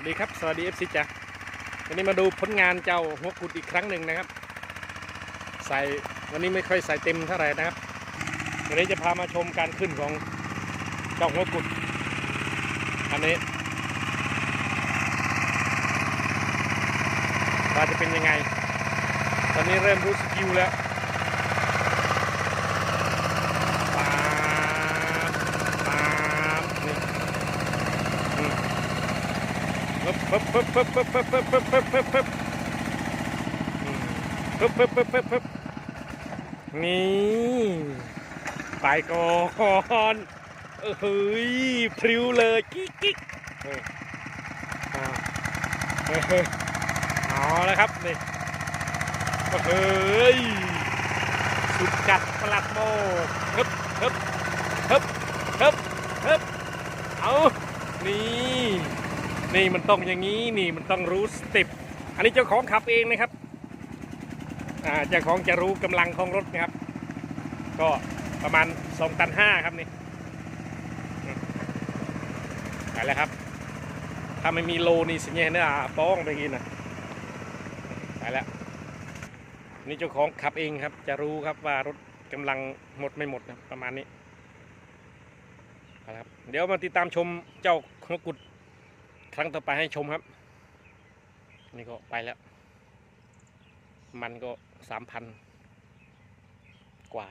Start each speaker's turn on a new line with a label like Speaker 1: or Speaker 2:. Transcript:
Speaker 1: วัสดีครับ สวัสดีเอฟซีจ้ะวันนี้มาดูผลงานเจ้าหัวกุดอีกครั้งหนึ่งนะครับ ใส่วันนี้ไม่ค่อยใส่เต็มเท่าไหร่นะครับ วันนี้จะพามาชมการขึ้นของเจ้าหัวกุด อันนี้ว่าจะเป็นยังไง ตอนนี้เริ่มรู้สกิลแล้วปาบปาบนี่อืม ปึ๊บปึ๊บปึ๊บปึ๊บปึ๊บปึ๊บปึ๊บปึ๊บปึ๊บปึ๊บปึ๊บปึ๊บปึ๊บปึ๊บปึ๊บนี่ไปก่อนเฮ้ยพริ้วเลยกิ๊กกิ๊กเฮ้ยอ่าเฮ้ยอาแล้วครับนี่เฮ้ยสุดจัดประหลัดโมฮึบฮึบฮึบฮึบฮึบเอานี่ นี่มันต้องอย่างนี้นี่มันต้องรู้สเต็ปอันนี้เจ้าของขับเองนะครับอ่าเจ้าของจะรู้กำลังของรถนะครับ ก็ประมาณ2ตัน5ครับนี่ไปแล้วครับ ถ้าไม่มีโลนี่สิเนี่ยเนี่ยป้องไปกินนะไปแล้วนี่เจ้าของขับเองครับ จะรู้ครับว่ารถกำลังหมดไม่หมดนะประมาณนี้ได้ครับเดี๋ยวมาติดตามชมเจ้าของกุด ครั้งต่อไปให้ชมครับ นี่ก็ไปแล้ว มันก็สามพันกว่า